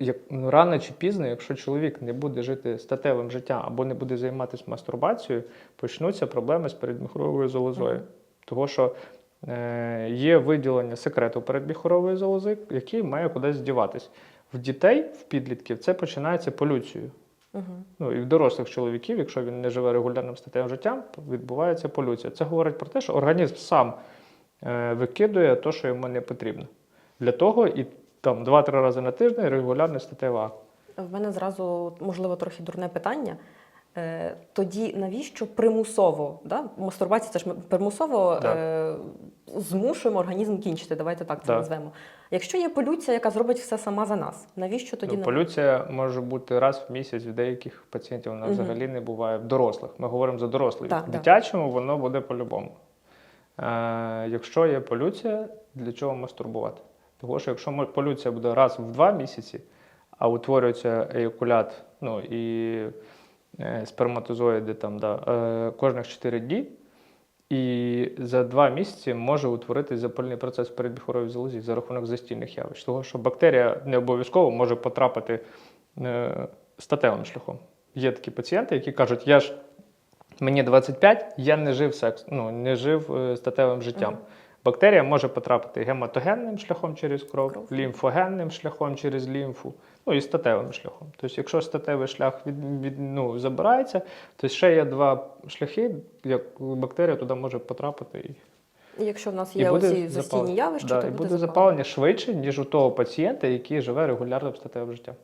Як ну, рано чи пізно, якщо чоловік не буде жити статевим життям або не буде займатися мастурбацією, почнуться проблеми з передміхоровою залозою. Мгм. Того, що е, є виділення секрету передміхорової залози, який має кудись діватись. В дітей, в підлітків, це починається полюцією. Угу. Ну і в дорослих чоловіків, якщо він не живе регулярним статевим життям, відбувається полюція. Це говорить про те, що організм сам е, викидує те, що йому не потрібно. Для того і там 2-3 рази на тиждень регулярний статевий акт. В мене зразу, можливо, трохи дурне питання. Е, Тоді навіщо примусово? Да? Мастурбація це ж ми примусово Так. е, змушуємо організм кінчити. Давайте так це Так. назвемо. Якщо є полюція, яка зробить все сама за нас, навіщо тоді Ну, нам- полюція може бути раз в місяць, в деяких пацієнтів вона Мгм. взагалі не буває. В дорослих. Ми говоримо за дорослих. Так, в так. дитячому воно буде по-любому. Е, якщо є полюція, для чого мастурбувати? Тому що якщо полюція буде раз в два місяці, а утворюється еякулят, ну і е, сперматозоїди там, да, е, кожних 4 дні, і за два місяці може утворитись запальний процес в передміхоровій залозі за рахунок застійних явищ. Того, що бактерія не обов'язково може потрапити е, статевим шляхом. Є такі пацієнти, які кажуть, я ж мені 25, я не жив секс, ну, не жив статевим життям. Мгм. Бактерія може потрапити гематогенним шляхом через кров, Кров. лімфогенним шляхом через лімфу, ну і статевим шляхом. Тобто, якщо статевий шлях від, від, ну, забирається, то ще є два шляхи, як бактерія туди може потрапити. І, якщо в нас є оці застійні явища, да, то буде, буде запалення швидше, ніж у того пацієнта, який живе регулярним статевим життям.